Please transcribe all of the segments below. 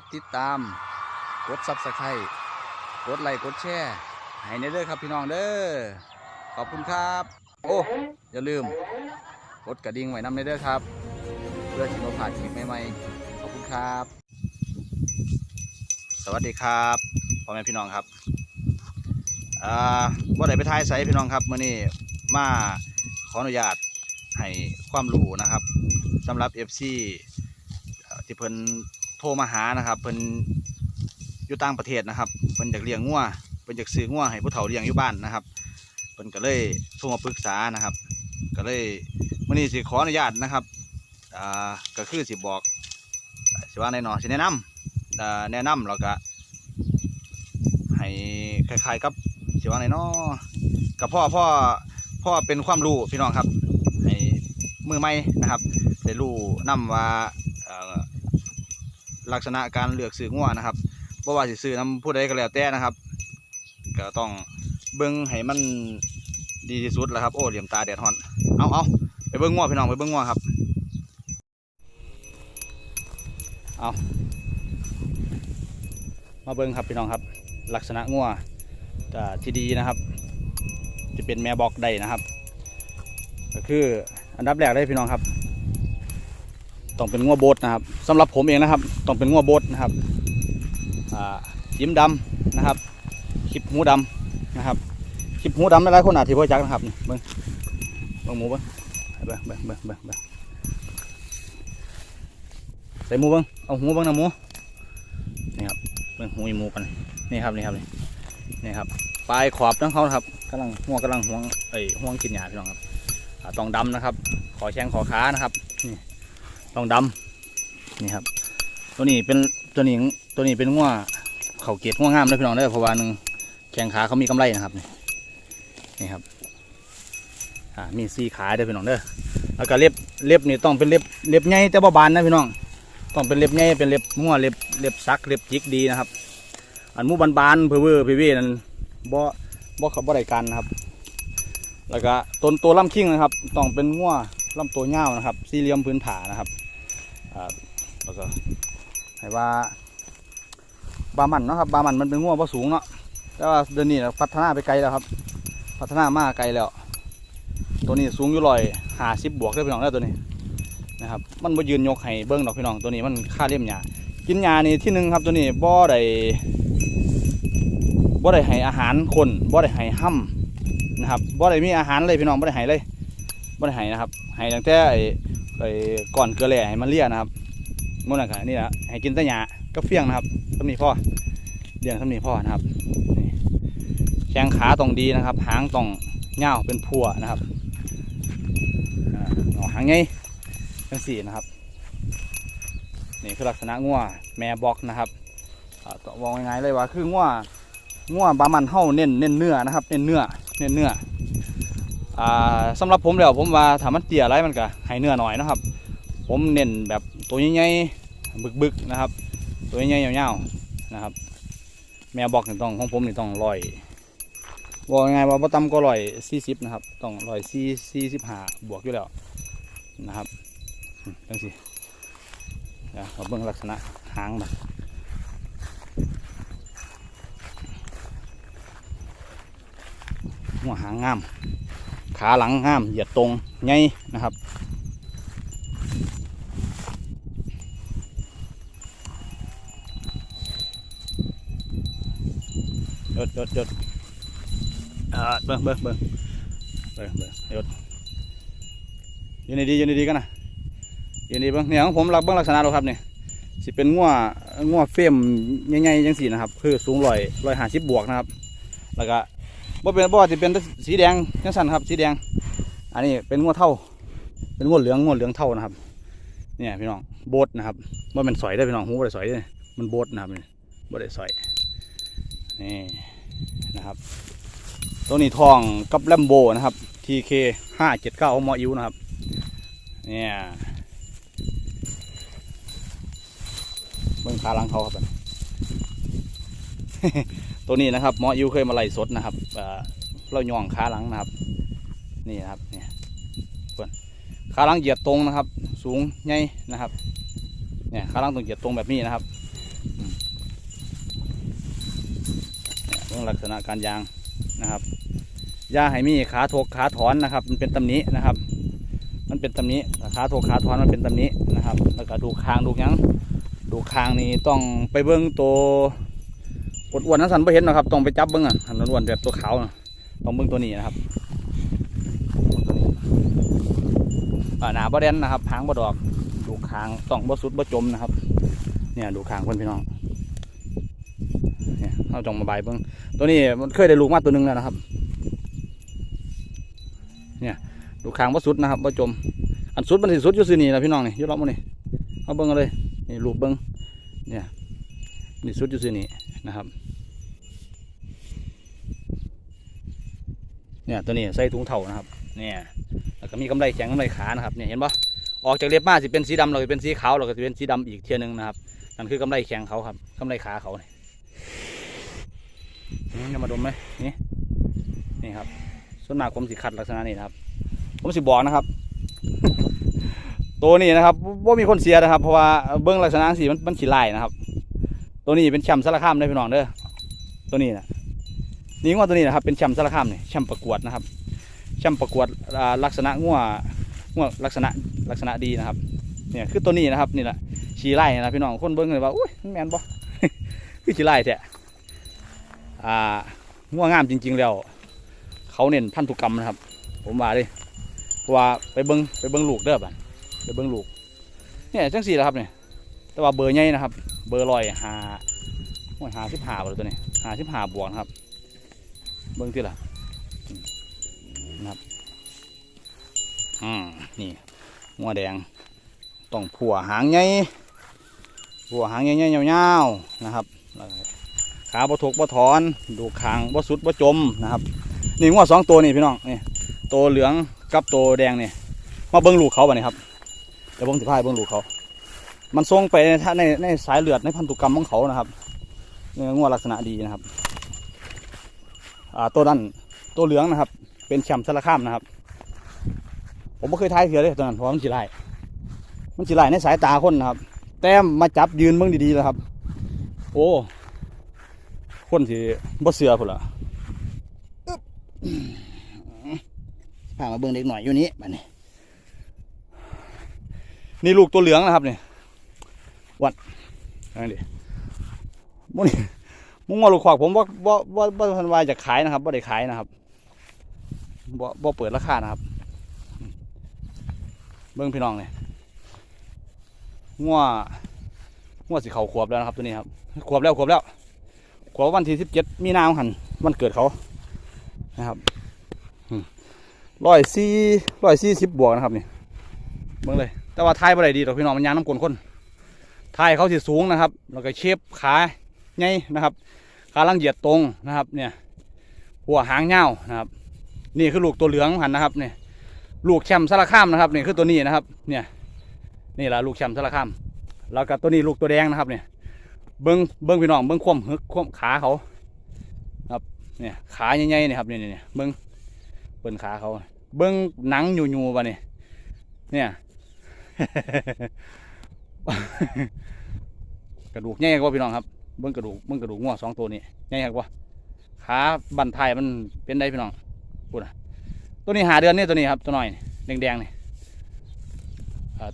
ดติดตาม กดซับสไครต์กดไลค์กดแชร์ให้ในเด้อครับพี่น้องเด้อขอบคุณครับ โอ้อย่าลืม กดกระดิ่งไว้นำในเด้อครับ เพื่อที่เราผ่านคลิปใหม่ๆขอบคุณครับ สวัสดีครับพ่อแม่พี่น้องครับอ่าว่าได้ไปทายใส่พี่น้องครับมื่อนี้มาขออนุญาตให้ความรู้นะครับสำหรับ FC เอ่อที่เพิ่น โทรมาหานะครับเพิ่นอยู่ต่างประเทศนะครับเพิ่นอยากเลี้ยงงัวเพิ่นอยากซื้องัวให้ผู้เฒ่าเลี้ยงอยู่บ้านนะครับเพิ่นก็เลยโทรมาปรึกษานะครับ ก็เลยมื่อนี้สิขออนุญาตนะครับอ่าก็คือสิบอกสิว่าในหนอสิแนะนำอ่าแนะนำแล้วก็ให้คล้ายๆกับสิว่าในนอกับพ่อพ่อพ่อเป็นความรู้พี่น้องครับให้มือใหม่นะครับได้รู้นํว่า ลักษณะการเลือกซื้องัวนะครับบ่ว่าสิซื้อนํผู้ใดก็แล้วแต่นะครับ ก็ต้องเบิ่งให้มันดีที่สุดแหล้วครับ โอ้เหลี่ยมตาแดดฮอน เอาเอาไปเบิ้งงัวพี่น้องไปเบิ้งงัวครับ เอามาเบิ้งครับพี่น้องครับ ลักษณะงัวที่ดีนะครับ จะเป็นแม่บอกได้นะครับ ก็คืออันดับแรกเลยพี่น้องครับ ต้องเป็นงัวโบดนะครับสำหรับผมเองนะครับ ต้องเป็นงัวโบดนะครับอ่ายิ้มดำนะครับคลิปหูดำนะครับคลิปหูดำหลายคนอาจจะพ่จักนะครับเบิ้งเบิ่งหมูเบิ้งเบิ่งเบิ่งเบิ่งเบิ่งใส่หมูเบิ่งเอาหูเบิ่งนะหมูนี่ครับเบิ่งหูอีหมูกันนี่ครับนี่ครับนี่นี่ครับปลายขอบของเขาครับกำลังหัวกำลังห่วงเอ้ยห่วงกินหญ้าพี่น้องครับต้องดำนะครับ ขอแข้งขอขานะครับนี่ ต้องดำนี่ครับ ตัวนี้เป็นตัวนี้ตัวนี้เป็นงัวเข่าเกล็ดงัวงามเลยพี่น้องเด้เพราะว่าหนึ่งแข้งขาเขามีกำไรนะครับนี่นี่ครับอ่ามีสี่ขาเด้พี่น้องเด้อแล้วก็เล็บเล็บนี่ต้องเป็นเล็บเล็บใหญ่แต่บ่บานนะพี่น้อง ต้องเป็นเล็บใหญ่เป็นเล็บมั่วเล็บเล็บซักเล็บจิกดีนะครับ อันมูบานๆเพื่อเวอร์พี่เวนั่นบ่บ่เขาบ่ได้กันนะครับ แล้วก็ต้นตัวลำคิงนะครับ ต้องเป็นงัว ลำตัวยานะครับ สี่เหลี่ยมพื้นผานะครับแล้วก็ให้ว่าบามันเนาะครับบามันมันเป็นงัวบ่สูงเนาะแต่ว่าเดี๋ยวนี้นะพัฒนาไปไกลแล้วครับ พัฒนามากไกลแล้ว ตัวนี้สูงอยู่ร้อยหาสิบบวกได้พี่น้องแล้วตัวนี้นะครับมันมายืนยกให้เบิ้งดอกพี่น้องตัวนี้มันค่าเลี่ยมหญ้ากินหญ้านี่ที่หนึ่งครับตัวนี้บ่ได้บ่ได้ให้อาหารคนบ่ได้ให้ห้ำนะครับบ่ได้มีอาหารเลยพี่น้องบ่ได้ให้เลย บ่ได้ให้นะครับให้ตั้งแต่ไอ้ไอ้ก่อนเกลือแหล่ให้มันเลี้ยนะครับมื่อนั้นก็นี่นะให้กินแต่หญ้าก็เฟี้ยงนะครับทำนี้พ่อเลี้ยงทำนี้พ่อนะครับแข้งขาต้องดีนะครับ หางต้องเงาเป็นพัวนะครับอ่าเอหางไงจังสี่นะครับนี่คือลักษณะงัวแม่บอกนะครับอ่าต้องบอกง่ายๆเลยว่าคืองัวงัวบามันเฮาเน้นเน้นเนื้อนะครับ เน้นเนื้อเน้นเนื้อ สำหรับผมแล้วผมว่าถ้ามันเตี้ยไรมันก็ให้เนื้อหน่อยนะครับ ผมเน้นแบบตัวใหญ่ๆบึกๆนะครับ ตัวใหญ่ๆยาวๆนะครับ แม่บอกนี่ต้องของผมนี่ต้องลอยบอกยังไงว่าบ่ต่ำก็ร้อยสี่สิบนะครับ ต้องร้อยสี่สี่สิบห้าบวกอยู่แล้วนะครับจังสิเดี๋ยวเราเบิ่งลักษณะหางมันหัวหางงาม ขาหลังงามเหยียดตรงไงนะครับยดยดยดเบิ่งเบิ่งเบิ่งเบิ่งเบิ่งหยุดยืนดียืนดีกันนะยืนดีเบิ่งเนี่ยของผมรับเบิ่งลักษณะเราครับเนี่ยสิเป็นงัวงัวเฟรมใหญ่ๆจังสี่นะครับ คือสูงร้อยร้อยหาสิบบวกนะครับ แล้วก็ บ่เป็นบ่ว่าสิเป็นสีแดงจังสันครับ สีแดง อันนี้เป็นงัวเท่า เป็นงัวเหลืองงัวเหลืองเท่านะครับ เนี่ยพี่น้องโบดนะครับว่ามันสอยได้พี่น้องหูบ่ได้สอยได้มันโบดนะครับนี่บ่ได้สอยนี่นะครับ ตัวนี้ทองกับแลมโบนะครับ TK ห้าเจ็ดเก้ามออิวนะครับ เนี่ยเบื้งขาลังเขาครับ ตัวนี้นะครับหมอยูเคยมาไล่สดนะครับเราย่องขาหลังนะครับ นี่นครับเนี่ยขาหลังเหยียดตรงนะครับ สูงใหญ่นะครับเนี่ยขาหลังตรงเหยียดตรงแบบนี้นะครับเรื่องลักษณะการยางนะครับยาให้มีขาทกขาถอนนะครับ มันเป็นตำหนินะครับ มันเป็นตำหนิขาทกขาถอนมันเป็นตำหนินะครับ แล้วก็ดูคางดูยังดูคางนี่ต้องไปเบิ้งตัว อ้วนนั้นสันไปเห็นนะครับต้องไปจับเบิ้งอะหันอ้วนแบบตัวขาวนะต้องเบิ้งตัวนี้นะครับเบิ่งตัวนี้อ่าหนาบ่แดนนะครับหางบ่ดอกดูคางต้องบ่สุดบ่จมนะครับ เนี่ยดูคางเพื่อนพี่น้องเนี่ยเอาจองมาใบเบิ้งตัวนี้มันเคยได้ลูกมาตัวหนึงแล้วนะครับ เนี่ยดูคางว่าสุดนะครับว่าจม อันสุดมันสิสุดอยู่ซื่อนี่นะพี่น้องนี่ยุรอบมันนี่เอาเบิ้งเอาเลยนี่ลูกเบิ้งเนี่ย นี่สุดอยู่ซื่นี่นะครับ เนี่ยตัวนี้ใส่ถุงเท่านะครับ เนี่ยแล้วก็มีกำไรแข็งกำไรขานะครับเนี่ยเห็นปะออกจากเล็บมาสิเป็นสีดำเราจะเป็นสีขาวเราก็จะเป็นสีดำอีกเทียหนึงนะครับนั่นคือกำไรแข็งเขาครับกำไรขาเขาเนี่ยมจะมาดมไหมนี่นี่ครับส่วนมากผมสิขัดลักษณะนี้นะครับ ผมสิบอกนะครับ ตัวนี้นะครับว่ามีคนเสียนะครับ เพราะว่าเบื้องลักษณะสีมันมันขี้ลายนะครับ ตัวนี้เป็นแชมป์สารคามได้พี่น้องเด้อตัวนี้นะนี่งวตัวนี้นะครับเป็นแชมป์สารคามเนี่แชมป์ประกวดนะครับแชมป์ประกวดลักษณะงัวงัวลักษณะลักษณะดีนะครับเนี่ยคือตัวนี้นะครับนี่แหละขี้ไล่นะพี่น้องคนเบิ้งเลยว่าอุ้ยมันแมนบ่คือขี้ไล่แท้อ่าง่วงามจริง ๆ แล้ว เขาเน้นพันธุกรรมนะครับ ผมว่าเลยเพราะว่าไปเบิ้งไปเบิ้งลูกเด้อบันไปเบิ้งลูกเนี่ยจังสี่แหละครับเนี่ยแต่ว่าเบอร์ใหญ่นะครับ เบอร์ลอยหาโอ้ยหาสิบหาบเลยตัวนี้หาสิบหาบวกนะครับ เบิ้งที่ละนะครับอืมนี่งัวแดงต้องผัวหางใหญ่ผัวหางใหญ่ๆยาวๆนะครับขาบ่ถกบถอน ดูคางบ่สุดบ่จมนะครับนี่งวสองตัวนี่พี่น้องนี่ตัวเหลืองกับตัวแดงนี่มาเบิ้งลูกเขาบ่นี่ครับเดี๋ยวผมสิพาให้เบิ้งลูกเขา มันทรงไปในท่าในในสายเลือดในพันธุกรรมของเขานะครับเนี่ยงวดลักษณะดีนะครับอ่าตัวนั้นตัวเหลืองนะครับ เป็นแชมป์สารคามนะครับ ผมไม่เคยทายเถื่อเลยตัวนั้นเพราะว่ามันจีไล่มันจีไล่ในสายตาคนนะครับ แต้มมาจับยืนเบิ้งดีๆแล้วครับ โอ้คนที่บ่เสือพุ่นละอึ๊บพามาเบิ่งเด็กหน่อยอยู่นี้บัดนี้นี่ลูกตัวเหลืองนะครับนี่ วัดนั่นดิมุนี่มุงว่าลูกขวากผมว่าว่าว่าว่าทันวายจะขายนะครับบ่ได้ขายนะครับบ่บ่เปิดราคานะครับ เบิ่งพี่น้องเลยงัวงัวสีเขาขวบแล้วนะครับตัวนี้ครับขวบแล้วขวบแล้วขวบวันที่สิบเจ็ดมีนาหันวันเกิดเขานะครับร้อยสี่ร้อยสี่สิบบวกนะครับนี่เบิ่งเลย แต่ว่าทายบ่ได้ดีหรอกพี่น้องมันยางน้ำกลนคน ทายเขาสิสูงนะครับ แล้วก็เชฟขาใหญ่นะครับ ขาลังเหยียดตรงนะครับ เนี่ย หัวหางเงานะครับ นี่คือลูกตัวเหลืองหันนะครับเนี่ยลูกแชมป์สารคามนะครับนี่คือตัวนี้นะครับ เนี่ย นี่แหละลูกแชมป์สารคาม แล้วก็ตัวนี้ลูกตัวแดงนะครับ เนี่ย เบิ้งเบิ้งพี่น้องเบิ้งความหึกความขาเขาครับ เนี่ยขาใหญ่ๆเนี่ยครับเนี่ยเนี่ยเบิ้งเบิ้งขาเขา เบิ้งหนังอยู่ๆวะเนี่ยเนี่ย กระดูกใหญ่กว่าพี่น้องครับเบิ้องกระดูกเบิ้องกระดูกงัวสองตัวนี้ใหญ่กว่าขาบันทายมันเป็นได้พี่น้องพูดนะตัวนี้หาเดือนนี่ตัวนี้ครับตัวน้อยแดงๆนี่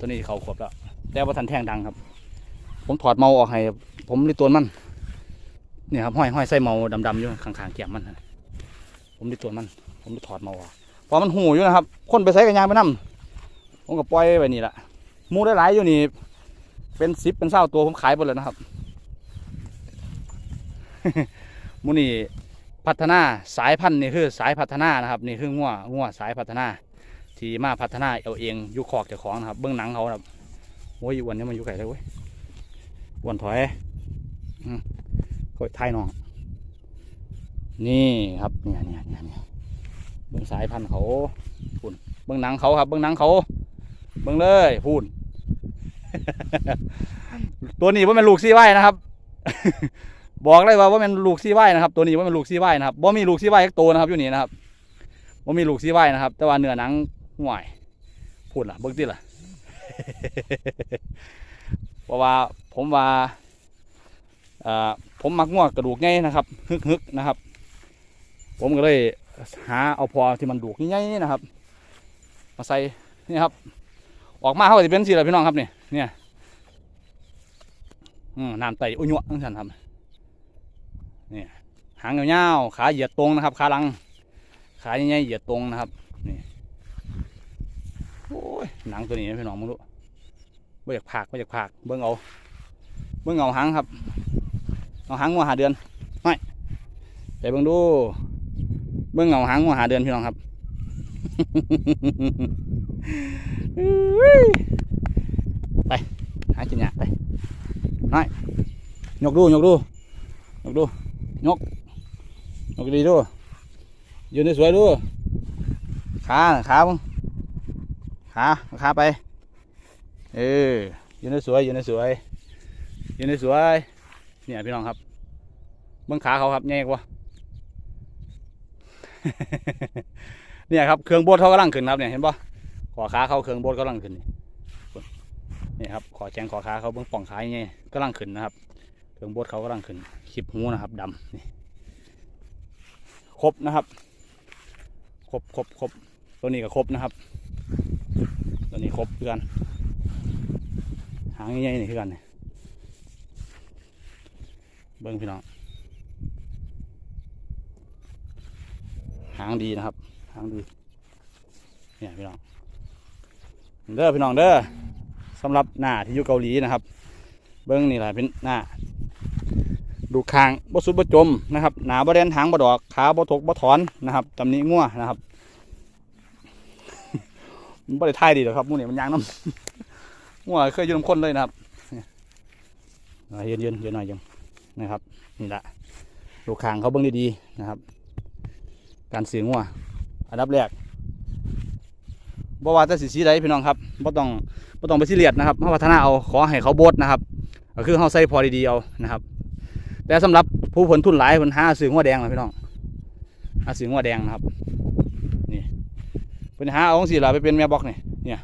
ตัวนี้เขาขวบแล้วแต่ว่าทันแทงดังครับ ผมถอดเมาออกให้ ผมในตัวมันเนี่ยครับห้อยห้อยใส่เมาดำๆอยู่ข้างๆเกียมมันผมในตัวมัน ผมดูถอดเมาออกเพอมันหูอยู่นะครับ คนไปใส่กันยางไปนํผมก็ปล่อยไปนี่แหละมูได้หลายอยู่นี่ เป็นสิบเป็นเศร้าตัวผมขายหมดเลยนะครับมูนี่พัฒนาสายพันธุ์นี่คือสายพัฒนานะครับนี่คืองัวงัวสายพัฒนา ที่มาพัฒนาเอาเองอยู่ขอกเจ้าของนะครับ เบื้องหนังเขาครับโอ้ยอ้วันนี้มันอยู่ไกลเลยเว้ยอ้วนถอยอืมก็ท้ายน้อง นี่ครับเนี่ยเนี่ยเนี่ยเนี่ยเบื้องสายพันธุ์เขาพูนเบื้องหนังเขาครับ เบื้องหนังเขา เบื้องเลยพูน ตัวนี้ว่าเป็นลูกซี่ไว้นะครับ บอกเลยว่าว่าเป็นลูกซี่ไว้นะครับ ตัวนี้ว่าเป็นลูกซี่ไว้นะครับว่ามีลูกซี่ไว้อีกตัวนะครับอยู่นี่นะครับว่ามีลูกซี่ไว้นะครับ แต่ว่าเนื้อหนังห่วยพูดล่ะเบิ้งติล่ะเพราะว่าผมว่าผมมักงวกระดูกไงนะครับฮึกฮึกนะครับ ผมก็เลยหาเอาพอที่มันดูกใหญ่ๆนะครับ มาใส่นี่ครับ ออกมาเขาก็จะเป็นสีอะไรพี่น้องครับเนี่ย เนี่ยน้ำไตอุ้ยหยวทั้งสันครับเนี่ยหางยาวๆขาเหยียดตรงนะครับ ขาลัง ขาใหญ่ๆเหยียดตรงนะครับนี่โอ้ยหนังตัวนี้พี่น้องมึงดูไม่อยากผากไม่อยากผากเบิ้งเอาเบิ้งเอาหางครับเอาหางงัวหาเดือนไม่ไปเบิ้งดู เบื้องเงาหางหัวหาเดือนพี่น้องครับ ไป หากินหยาไปน้อยยกดูยกดูยกดูยกยกดีดูยืนได้สวยดูขาขามึงขาขาไปเออยืนได้สวยยืนได้สวยยืนได้สวยเนี่ยพี่น้องครับเบื้องขาเขาครับแย่กว่าเนี่ยครับเครื่องโบดเขากำลังขึ้นครับเนี่ยเห็นปะขอขาเขาเครื่องโบดกำลังขึ้นนี่ นี่ครับขอแจงขอขาเขาเบื้องป่องขาอย่างเงี้ยกำลังขึ้นนะครับเครื่องบดเขากำลังขึ้นคลิปหูนะครับดำนี่ครบนะครับ ครบครบครบตัวนี้ก็ครบนะครับ ตัวนี้ครบเพื่อนหางใหญ่ๆนี่คือกันนี่เบิ้งพี่น้องหางดีนะครับ หางดีเนี่ยพี่น้องเด้อพี่น้องเด้อ สำหรับหน้าที่อยู่เกาหลีนะครับ เบิ้องนี่แหละเป็นหน้าดูคางบ่สุดบ่จมนะครับ หนาบ่แดนหางบ่ดอกขาบ่ถกบ่ถอนนะครับตำนี้งัวนะครับมันบ่ได้ท่ายดีหรอกครับมูนี่มันยางน้ำงัวเคยอยืนำคนเลยนะครับเยอ่ายืนยืนยืนหน่อยยังนะครับนี่แหละดูคางเขาเบิ้องดีๆนะครับ การเสียงวัวอันดับแรกบ่ว่าแต่สีสีใดพี่น้องครับบ่ต้อง ต้องไปซีเรียสนะครับเฮาพัฒนาเอาขอให้เขาโบดนะครับก็คือเฮาใส่พอดีๆเอานะครับ แต่สำหรับผู้ผลทุนหลายเพิ่นหาซื้องัวแดงนะพี่น้องหาซื้องัวแดงนะครับนี่เพิ่นหาเอาจังซี่ละไปเป็นแม่บล็อกนี่เนี่ย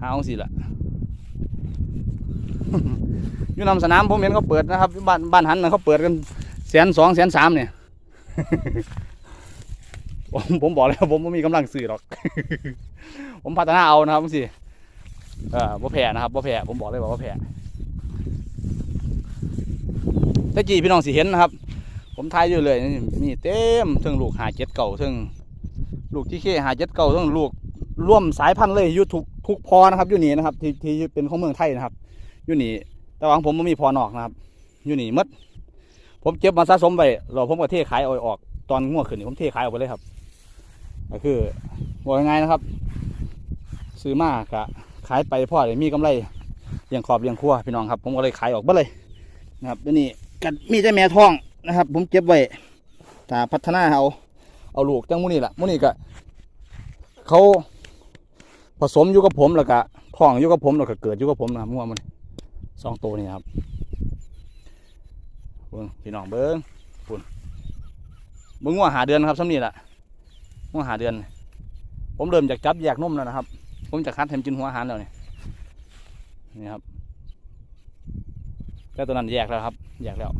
หาเองซี่ละอยู่นำสนามผมเห็นเขาเปิดนะครับบ้านบ้านหันนะเขาเปิดกันแสนสองแสนสามเนี่ยผมผมบอกแล้วผมไม่มีกำลังซื้อหรอก ผมพัฒนาเอานะครับสิ เออบ่แพ้นะครับบ่าแพ้ผมบอกเลยว่าบ่แพ้แต่จีพี่น้องสิเห็นนะครับ ผมทายอยู่เลยนี่มีเต็มทั้งลูกหาเจ็ดเก่าทั้งลูกที่เคหาเจ็ดเก่าเทั้งลูกร่วมสายพันธุ์เลยอยู่ทุกทุกพอนะครับอยู่นี่นะครับที่ที่เป็นของเมืองไทยนะครับอยู่นี่แต่ว่าของผมไม่มีพอนอกนะครับอยู่นี่หมดผมเก็บมาสะสมไปเราผมก็เทขายเอาออกตอนง่วงขึ้นนี่ผมเทขายออกไปเลยครับ ก็คือว่ายังไงนะครับ ซื้อมากะ ขายไปพ่อเลยมีกำไรเลี้ยงครอบเลี้ยงครัวพี่น้องครับ ผมก็เลยขายออกไปเลยนะครับแล้วนี่กันมีแต่แม่ท้องนะครับ ผมเก็บไว้ถ้าพัฒนาเอาเอาลูกจังมุนี่แหละมุนี่ก็เขาผสมอยู่กับผมแล้วก็ท้องอยู่กับผมแล้วก็เกิดอยู่กับผมนะครับมั่วมันสองตัวนี่ครับเบิ้งพี่น้องเบิ้งปุ่นเบิ้งว่าหาเดือนครับสำนี่แหละหัวหาเดือน ผมเริ่มจากจับแยกนมแล้วนะครับ ผมจะคัดให้มันกินหัวอาหารแล้วนี่นี่ครับแล้วตัวนั้นแยกแล้วครับ แยกแล้ว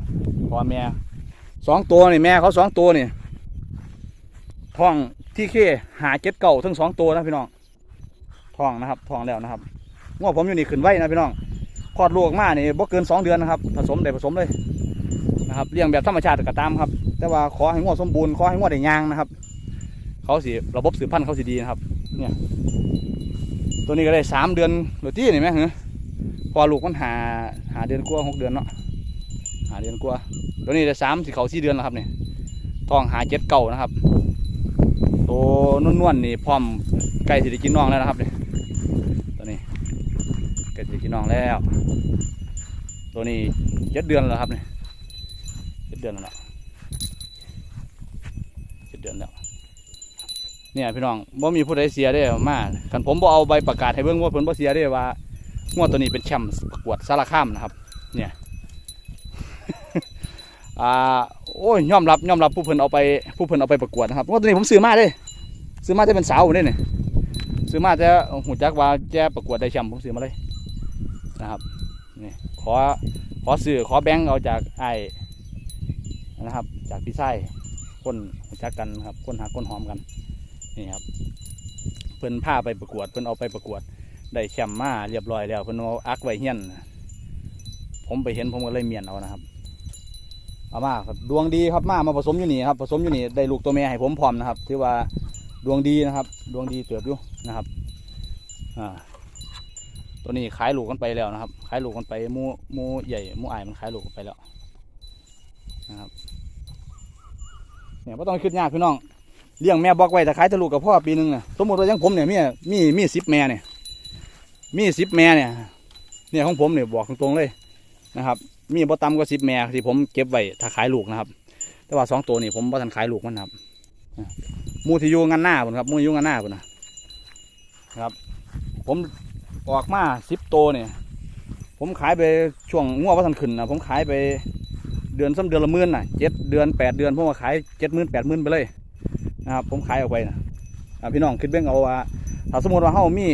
พอแม่สองตัวนี่แม่เขาสองตัวนี่ท้องที่เคหาเจ็ดเก่าทั้งสองตัวนะพี่น้องท้องนะครับท้องแล้วนะครับงวผมอยู่นี่ขึ้นไว้นะพี่น้องคลอดลูกออกมานี่บ่เกินสองเดือนนะครับ ผสมได้ผสมเลยนะครับเลี้ยงแบบธรรมชาติก็ตามครับ แต่ว่าขอให้งวสมบูรณ์ขอให้งวได้ยางนะครับ เขาสิระบบสืบพันธุ์เขาสิดีนะครับ เนี่ย ตัวนี้ก็ได้สามเดือนหรือที่นี่ไหมเหรอพอลูกมันหาหาเดือนกว่าหกเดือนเนาะหาเดือนกว่าตัวนี้ได้สามสิเขาสี่เดือนแล้วครับเนี่ยทองหาเจ็ดเก่านะครับ ตัวนวลๆนี่พร้อมใกล้สิได้กินน้องแล้วนะครับเนี่ยตัวนี้ใกล้สิได้กินน้องแล้ว ตัวนี้เจ็ดเดือนแล้วครับเนี่ยเจ็ดเดือนแล้วเจ็ดเดือนแล้ว เนี่ยพี่น้องบ่มีผู้ใดเสียได้อมาคันผมบ่เอาใบประกาศให้เบิ่งว่าเพิ่นบ่เสียได้ว่างวดตัวนี้เป็นแชมป์ประกวดสารคามนะครับ เนี่ยอ่าโอ้ยยอมรับยอมรับผู้เพิ่นเอาไปผู้เพิ่นเอาไปประกวดนะครับงวดตัวนี้ผมซื้อมาเด้ซื้อมาจะเป็นสาวเด้เนี่ยซื้อมาจะหูจักว่าแกประกวดได้แชมป์ผมซื้อมาเลยนะครับนี่ขอขอซื้อขอแบงค์เอาจากไอ้นะครับ จากพี่ไส้คนรู้จักกันครับคนหักคนหอมกัน นี่ครับ เพิ่นพาไปประกวด เพิ่นเอาไปประกวด ได้แชมป์มาเรียบร้อยแล้ว เพิ่นเอาอักไว้เฮียน ผมไปเห็นผมก็เลยเมียนเอานะครับ เอามาครับดวงดีครับมามาผสมอยู่นี่ครับ ผสมอยู่นี่ได้ลูกตัวแม่ให้ผมพร้อมนะครับ ถือว่าดวงดีนะครับ ดวงดีเติบอยู่นะครับ อ่า ตัวนี้ขายลูกกันไปแล้วนะครับ ขายลูกกันไปมูมูใหญ่มูอายมันขายลูกกันไปแล้วนะครับเนี่ยไม่ต้องคิดยากพี่น้อง เลี้ยงแม่บอกไว้ถ้าขายแตลูกกับพ่อปีหนึงเนี่ยสมมติว่าอยังผมเนี่ยมีมีมีสิบแม่เนี่ย มีสิบแม่เนี่ย เนี่ยของผมเนี่ยบอกตรงๆเลยนะครับ มีบ่ต่ำกว่าสิบแม่ที่ผมเก็บไว้ถ้าขายลูกนะครับ แต่ว่าสองตัวนี่ผมบ่ทันขายลูกมันนะครับมูที่อยู่งานหน้าผมครับมูอยู่งานหน้าผมนะนะครับ ผมออกมาสิบตัวเนี่ย ผมขายไปช่วงงัวว่าทันขึ้นนะผมขายไปเดือนซ้ำเดือนละหมื่นน่ะเจ็ดเดือนแปดเดือนผมว่าขายเจ็ดหมื่นแปดหมื่นไปเลย นะครับ ผมขายออกไปนะพี่น้องคิดเบ้งเอาว่าถ้าสมมติว่าเฮามี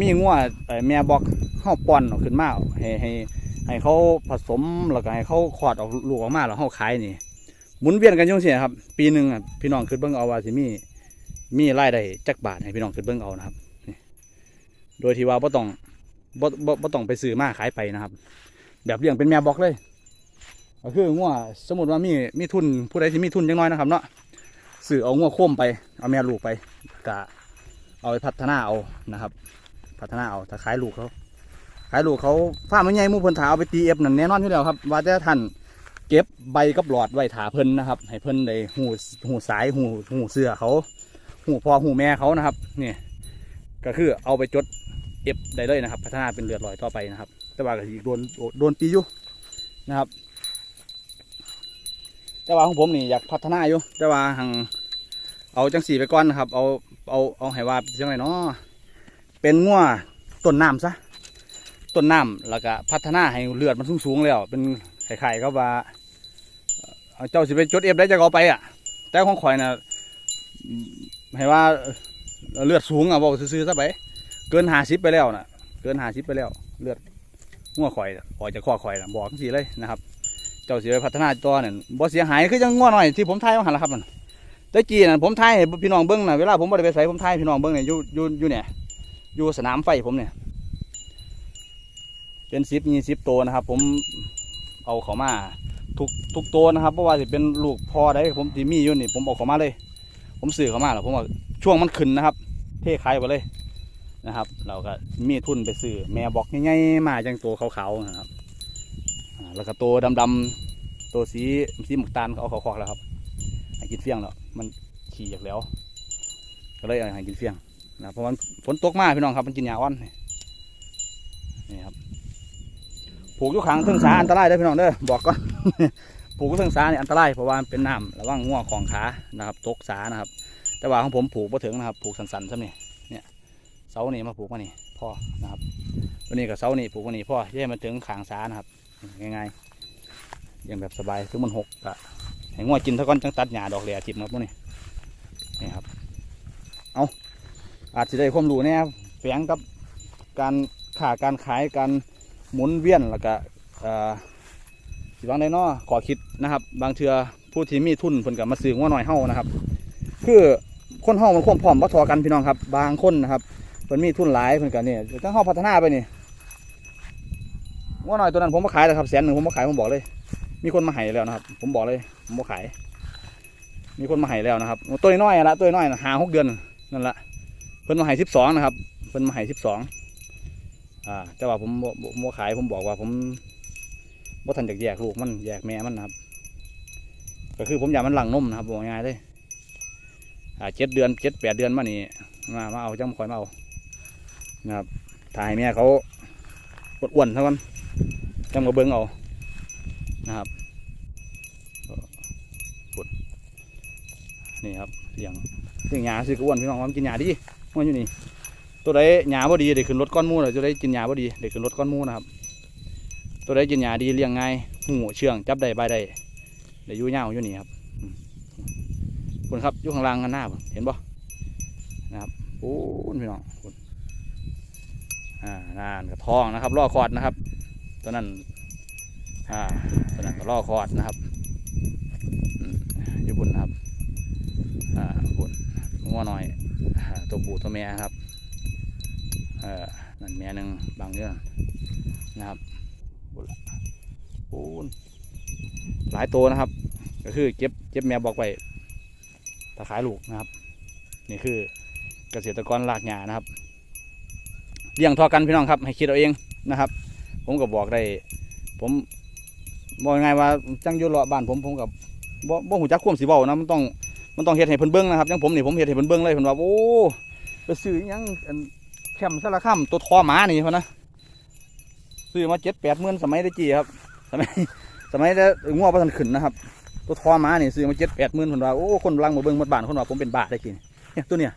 มีงัวเอ่อแม่บอกเฮาป้อนออกขึ้นมาให้ให้ให้เขาผสมแล้วก็ให้เขาคลอดออกลูกออกมาแล้วเฮาขายนี่หมุนเวียนกันยุ่จังซี่ครับ ปีหนึ่งอะพี่น้องคิดเบ้งเอาว่าสิมีมีรายได้จักบาทให้พี่น้องคิดเบ้งเอานะครับโดยที่ว่าบ่ต้องบ่บ่บ่ต้องไปซื้อมาขายไปนะครับ แบบเลี้ยงเป็นแม่บอกเลยก็คืองัวสมมติว่ามีมีทุนผู้ใดที่มีทุนจังน้อยนะครับเนาะ ซื้อเอางัวโค้มไป เอาแม่ลูกไปกะเอาไปพัฒนาเอานะครับ พัฒนาเอาถ้าขายลูกเขาขายลูกเขาฟาร์มใหญ่มู่เพิ่นถาเอาไปตีเอฟนั่นแน่นอนอยู่แล้วครับ ว่าแต่ท่านเก็บใบกับหลอดไว้ถาเพิ่นนะครับ ให้เพิ่นได้หูหูสายหูหูเสื้อเขาหูพอหูแม่เขานะครับนี่ก็คือเอาไปจดเอฟได้เลยนะครับ พัฒนาเป็นเลือดลอยต่อไปนะครับ แต่ว่าก็อีกโดนโดนตีอยู่นะครับ แต่ว่าของผมนี่อยากพัฒนาอยู่แต่ว่าหัง เอาจังสีไปก่อนนะครับ เอาเอาเอาให้ว่าจังไรเนาะเป็นงัวต้นน้ำซะต้นน้ำแล้วก็พัฒนาให้เลือดมันสูงๆแล้ว เป็นไข่ๆก็ว่าเอ่อเจ้าสิไปจดเอฟได้จะเอาไปอะ แต่ของข่อยน่ะให้ว่าเลือดสูงอะบอกซื้อๆซะไป เกินหาสิบไปแล้วนะเกินหาสิบไปแล้ว เลือดงัวข่อยน่ออกจากข้อข่อยนะบอกทั้งสีเลยนะครับ เจ้าสีไปพัฒนาตัวเนี่ยบ่เสียหายคือยังงัวหน่อยที่ผมทายมาหันละครับมัน ต่กี้น่ะผมทายให้พี่น้องเบิ้งน่ะเวลาผมบ่ได้ไปใส่ผมทายให้พี่น้องเบิ้งเนี่ยอยู่อยู่อยู่เนี่ยอยู่สนามไฟผมเนี่ย เป็นสิบยี่สิบตัวนะครับ ผมเอาเขามาทุกทุกตัวนะครับเพราะว่าจะเป็นลูกพ่อได้ผมที่มีอยู่นี่ผมเอาเขามาเลย ผมซื้อเขามาแล้วผมว่าช่วงมันขึ้นนะครับ เท่ขายไปเลยนะครับ เราก็มีทุนไปซื้อแม่บอกง่ายๆมาจังตัวขาวๆนะครับแล้วก็ตัวดำๆตัวสีสีหมึกตาลเขาเอาเขาคอกแล้วครับ ให้กินเฟี้ยงแล้ว มันขี่จากแล้ว ก็เลยเอาให้กินเฟี้ยงนะเพราะมันฝนตกมากพี่น้องครับ มันกินหญ้าอ่อนนี่ครับผูกอยู่ขางเทิงสาอันตรายเด้พี่น้องเด้อบอกก่อนผูกอยู่งสาเนี่ยอันตรายเพราะว่าเป็นน้ำระวังง่วงของขานะครับตกสานะครับ แต่ว่าของผมผูกมาถึงนะครับผูกสันๆซะนี่เสานี่มาปลูกมานี่พ่อนะครับวันนี้กับเสานี่ปลูกมานี่พ่อแย่มาถึงขางสานะครับง่ายๆอย่างแบบสบายถึงมันหกกะ ให้งวกินเท่าก้อนจังตัดหญ้าดอกเหลี่ยทิมครับพวกนี้นี่ครับ เอาอาจจะได้ความรู้แน่ครับแฝงกับการขาการขายการหมุนเวียนแล้วก็อ่อสิบางได้นาะขอคิดนะครับ บางเทือผู้ที่มีทุนเพิ่นกับมาซื้องัวหน่อยเฮานะครับ คือคนเฮามันควบพร้อมบ่ทอกันพี่น้องครับ บางคนนะครับเพิ่นมีทุนหลายเพิ่นก็นี่ถ้าเฮาพัฒนาไปนี่ว่าหน่อยตัวนั้นผมมาขายแล้วครับแสนหนึ่งผมมาขายผมบอกเลย มีคนมาให้แล้วนะครับ ผมบอกเลย ผมมาขาย มีคนมาให้แล้วนะครับตัวน้อยๆอะละตัวน้อยหาหกเดือนนั่นละเพิ่นมาให้สิบสองนะครับ เพิ่นมาให้สิบสองอ่าแต่ว่าผมบ่ขายผมบอกว่าผมบ่ทันจากแยกลูกมันแยกแม่มันนะครับ ก็คือผมอยากมันหลังนมนะครับบอกง่ายเลยอ่าเจ็ดเดือนเจ็ดแปดเดือนมานี่มามาเอาจ้ำคอยมาเอานะครับถ่ายแม่เขาอ้วนๆเท่ากันจ้ำมาเบิ้งเอานะครับก็ปุ่น นี่ครับเลี้ยงเลี้ยงหญ้าซื้อกอ้วนพี่น้องความกินหญ้าดีมันอยู่นี่ตัวใดหญ้าบ่ดีเด็กขึ้นรถก้อนมูเลยตัวใดกินหญ้าบ่ดีเด็กขึ้นรถก้อนมูนะครับ ตัวใดกินหญ้าดีเลี้ยงง่ายหูเชื่องจับได้ใบได้เดี๋ยวยู่ยาอยู่นี่ครับคุณครับยู่ข้างล่างกันหน้าพุ่นเห็นบ่โอ้พี่น้องคุณอ่านั่นกระทองนะครับล่อคอดนะครับ ตัวนั้นอ่าตัวนั้นก็ล่อคอดนะครับอืมญี่ปุ่นนะครับ งัวหน่อยตัวผู้ตัวแม่ครับเออนั่นแม่หนึ่งบางเรื่องนะครับพูดละพูนหลายตัวนะครับ ก็คือเก็บเก็บแม่บอกไว้ตะขายลูกนะครับ นี่คือเกษตรกรลากหญ้านะครับเลี้ยงทอกันพี่น้องครับ ให้คิดเอาเองนะครับ ผมก็บอกได้ ผมบอกไงว่าจังยุเลาะบ้านผมผมกับบ่บ่หูจักควมสีเบานะมันต้อง มันต้องเฮ็ดให้เพิ่นเบิ่งนะครับจังผมนี่ผมเฮ็ดให้เพิ่นเบิ่งเลยเพิ่นว่าโอ้ไปซื้ออิหยังแคมสารคามตัวทอหมานี่เพิ่นนะซื้อมาเจ็ดแปดหมื่นสมัยได้จีครับสมัยสมัยได้งัวประทันขึ้นนะครับ ตัวทอหมานี่ซื้อมาเจ็ดแปดหมื่นเพิ่นว่าโอ้คนรังมาเบิ่งหมดบ้านคนว่าผมเป็นบ้าได้กินเนี่ยตัวเนี้ย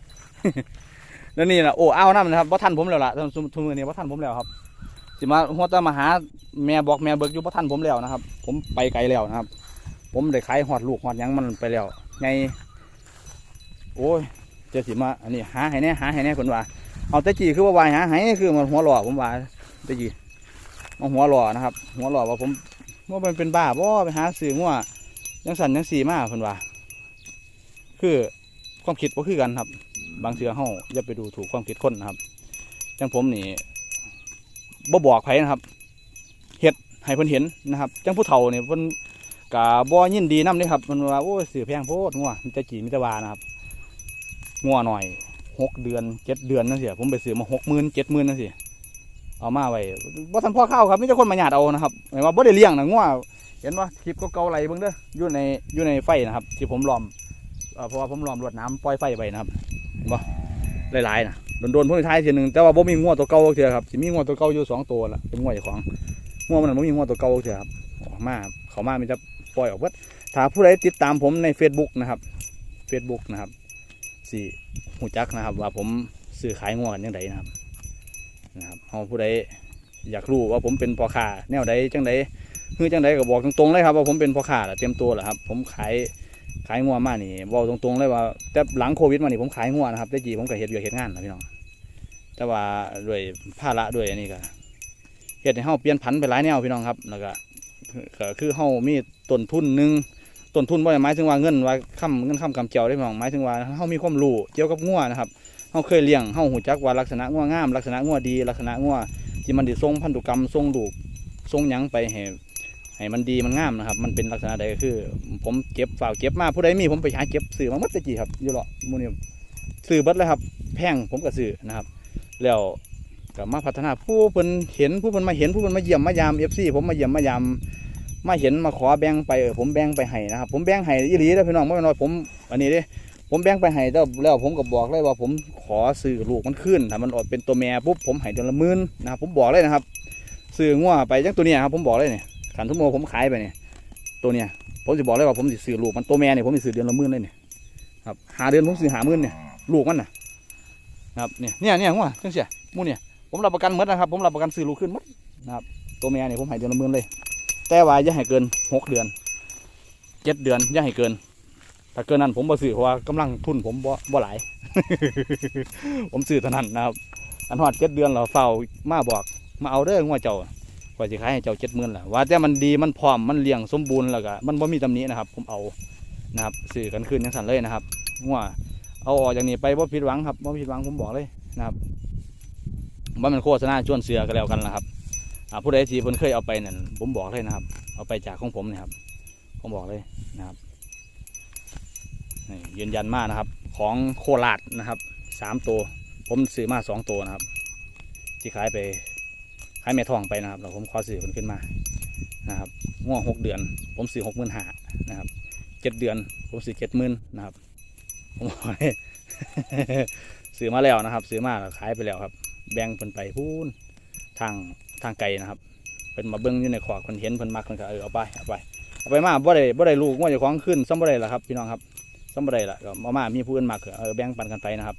แล้วนี่นะโอ้เอาน้ำนะครับว่าท่านผมแล้วล่ะทุกมือนี้ว่าท่านผมแล้วครับสิมาหัวตามาหาแม่บอกแม่เบิกอยู่ว่าท่านผมแล้วนะครับ ผมไปไกลแล้วนะครับ ผมได้ขายหอดลูกหอดยังมันไปแล้วไง โอ้ยเจะสิมาอันนี้หาให้แน่หาให้แน่คนว่าเอาต่จีคือว่าวายหาให้คือมันหัวหล่อผมว่าต่จีมาหัวหล่อนะครับ หัวหล่อว่าผมว่ามันเป็นบ้าบ่ไปหาสื่องัวยังสั่นยังสีมาเพิ่นว่า คือความคิดก็คือกันครับ บางเทือเฮาอย่าไปดูถูกความคิดคนนะครับจังผมนี่บ่บอกใครนะครับเฮ็ดให้เพิ่นเห็นนะครับจังผู้เฒ่าเนี่เพิ่นกะบ่ยินดีนำเด้ครับเพิ่นว่าโอ้ยซื้อแพงโพดงัวมีแต่จีมีแต่วานะครับ งัวหน่อยหกเดือนเจ็ดเดือนนั่นสิผมไปซื้อมาหกหมื่นเจ็ดหมื่นนั่นสิเอามาไว้บ่ทันพ่อเข้าครับมีแต่คนมาหยาดเอานะครับหมายว่าบ่ได้เลี้ยงนะงัวเห็นว่าคลิปก็เกาไหลเบิ่งเด้ออยู่ในอยู่ในไฟนะครับ ที่ผมล้อมเพราะว่าผมล้อมรวดน้ำปล่อยไฟไปนะครับหลายๆนะโดนๆพวกท้ายทีหนึ่งแต่ว่าบ่มีงัวตัวเก่าเทียครับสิมีงัวตัวเก่าอยู่สองตัวละเป็นงัวของงัวมันบ่มีงัวตัวเก่าเทียครับมาเขามามันจะปล่อยออกเบิดถ้าผู้ใดติดตามผมใน Facebook นะครับ Facebook นะครับ สี่หูจักนะครับ ว่าผมซื้อขายงวกันยังไงนะครับนะครับเฮาผู้ใดอยากรู้ว่าผมเป็นพ่อค้าแนวใดจังใดคือจังใดก็บอกตรงๆเลยครับว่าผมเป็นพ่อค้าแล้วเตรียมตัวแล้วครับ ผมขายขายงัวมานี่บอกตรงๆเลยว่าแต่หลังโควิดมานี่ผมขายงัวนะครับแต่จีผมก็เฮ็ดเวียกเฮ็ดงานนะพี่น้องแต่ว่าด้วยภาระด้วยอันนี้ก็เฮ็ดในห้เฮาเปลี่ยนผันไปหลายแนวพี่น้องครับแล้วก็คือเฮามีต้นทุนหนึ่ง ต้นทุนบ่ได้หมายถึงว่าเงินว่าค้ำเงินค้ำกำเจียวได้พี่น้องหมายถึงว่าเฮามีความรู้เกี่ยวกับงัวนะครับเฮาเคยเลี้ยงเฮาหูจักว่าลักษณะงัวงาม ลักษณะงัวดี ลักษณะงัวที่มันดิทรงพันธุกรรมทรงลูกทรงหยังไปให้ให้มันดีมันงามนะครับ มันเป็นลักษณะใดก็คือ ผมเก็บฝากเก็บมาผู้ใดมีผมไปหาเก็บซื้อมาเมื่อตะกี้ครับอยู่หรอมูนี่ซื้อบิดเลยครับแพงผมก็ซื้อนะครับ แล้วก็มาพัฒนาผู้เพิ่นเห็นผู้เพิ่นมาเห็นผู้เพิ่นมาเยี่ยมมายามเอฟซีผมมาเยี่ยมมายาม มาเห็นมาขอแบ่งไปเออผมแบ่งไปให้นะครับผมแบ่งให้อีหลีแล้วพี่น้องไม่น้อยผมอันนี้ด้ผมแบ่งไปให้แล้วแล้วผมก็บอกเลยว่าผมขอซื้อลูกมันขึ้นถ้ามันออกเป็นตัวแม่ปุ๊บผมให้เดือนละหมื่นนะครับผมบอกเลยนะครับซื้องัวไปจังตัวเนี้ยครับผมบอกเลยเนี่ยขันทุกโมผมขายไปเนี่ยตัวเนี่ยผมจะบอกเลยว่าผมสิซื้อลูกมันตัวแม่เนี่ยผมสิซื้อเดือนละหมื่นเลยเนี่ยครับหาเดือนผมซื้อหาหมื่นเนี่ยลูกมันน่ะครับเนี่ยเนี่ยเนี่ยงัวจังเสียมูเนี่ยผมรับประกันหมดนะครับ ผมรับประกันซื้อลูกขึ้นหมดนะครับตัวแม่เนี่ยผมให้เดือนละหมื่นเลย แต่ว่าอย่าให้เกินหกเดือนเจ็ดเดือนอย่าให้เกิน ถ้าเกินนั้นผมบ่ซื้อเพราะว่ากำลังทุนผมบ่บ่หลาย ผมซื้อเท่านั้นนะครับ อันหอดเจ็ดเดือนเราเฝ้ามาบอก มาเอาเด้องัวเจ้ากว่าจะขายให้เจ้าเจ็ดหมื่นแหละว่าแต่มันดีมันพร้อมมันเลี้ยงสมบูรณ์แล้วก็มันบ่มีตำหนินะครับ ผมเอานะครับสื่อกันคืนยังสั่นเลยนะครับงัวเอาออกจากนี้ไปบ่ผิดหวังครับบ่ผิดหวังผมบอกเลยนะครับว่ามันโฆษณาชวนเสือกันแล้วกันนะครับ ผู้ใดที่เพิ่นเคยเอาไปนั่นผมบอกเลยนะครับ เอาไปจากของผมนี่ยครับ ผมบอกเลยนะครับยืนยันมากนะครับ ของโคราชนะครับสามตัว ผมซื้อมาสองตัวนะครับ ที่ขายไปขายแม่ทองไปนะครับแล้วผมขอซื้อมันขึ้นมานะครับง่วงหกเดือน ผมซื้อหกหมื่นห้านะครับเจ็ดเดือน ผมซื้อเจ็ดหมื่นนะครับผมบอกให้ซื้อมาแล้วนะครับ ซื้อมาแล้วขายไปแล้วครับ แบ่งเพิ่นไปพูนทาง ทางไกลนะครับเพิ่นมาเบิ้งอยู่ในขวากเพิ่นเห็นเพิ่นมักเพิ่นก็เออเอาไปเอาไปเอาไปมาบ่ได้บ่ได้ลูกง่วงจะคล้องขึ้นซ้ำบ่ได้ละครับพี่น้องครับซ้ำบ่ได้ละก็เอามามีผู้อื่นมากเออแบ่งปันกันไปนะครับ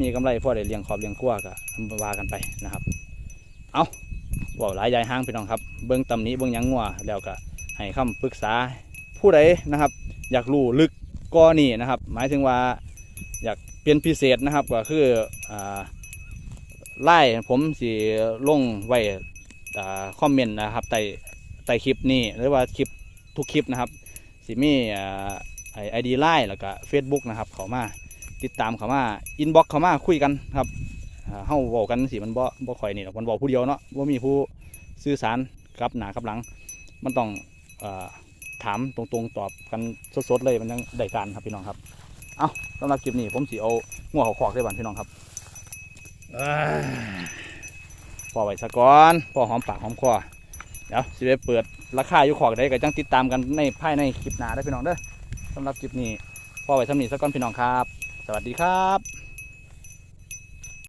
มีกำไรพอได้เลี้ยงครอบเลี้ยงครัวก็ว่ากันไปนะครับว่าหลายยายห้างพี่น้องครับเบิ้งตำนี้เบิ้งยังงัวแล้วก็ให้คำปรึกษาผู้ใดนะครับ อยากรู้ลึกก็นี่นะครับ หมายถึงว่าอยากเปลี่ยนพิเศษนะครับก็คืออ่าไล่ผมสีลงไว้ คอมเมนต์นะครับใต้ใต้คลิปนี้หรือว่าคลิปทุกคลิปนะครับสิมีอ่าไอดีไล่แล้วก็ Facebook นะครับเขามาติดตามเขามาอินบ็อกเขามาคุยกันครับอ่าเฮาเว้ากันสิมันบ่บ่คอยนี่หรอกมันเว้าผู้เดียวเนาะบ่ามีผู้สื่อสารกับหนากับหลัง มันต้องอถามตรงๆตอบกันสดๆเลยมันยังได้การครับพี่น้องครับเอาสำหรับคลิปนี้ผมสิเอางัวเขาขอกได้บ้านพี่น้องครับ พอไว้สะก่อนพอหอมปากหอมคอเดี๋ยวสิไปเปิดราคาอยู่ขอกได้ก็จังติดตามกันในภายในคลิปหน้าได้พี่น้องเด้อสำหรับคลิปนี้พอไว้สำนีสะก่อนพี่น้องครับ สวัสดีครับ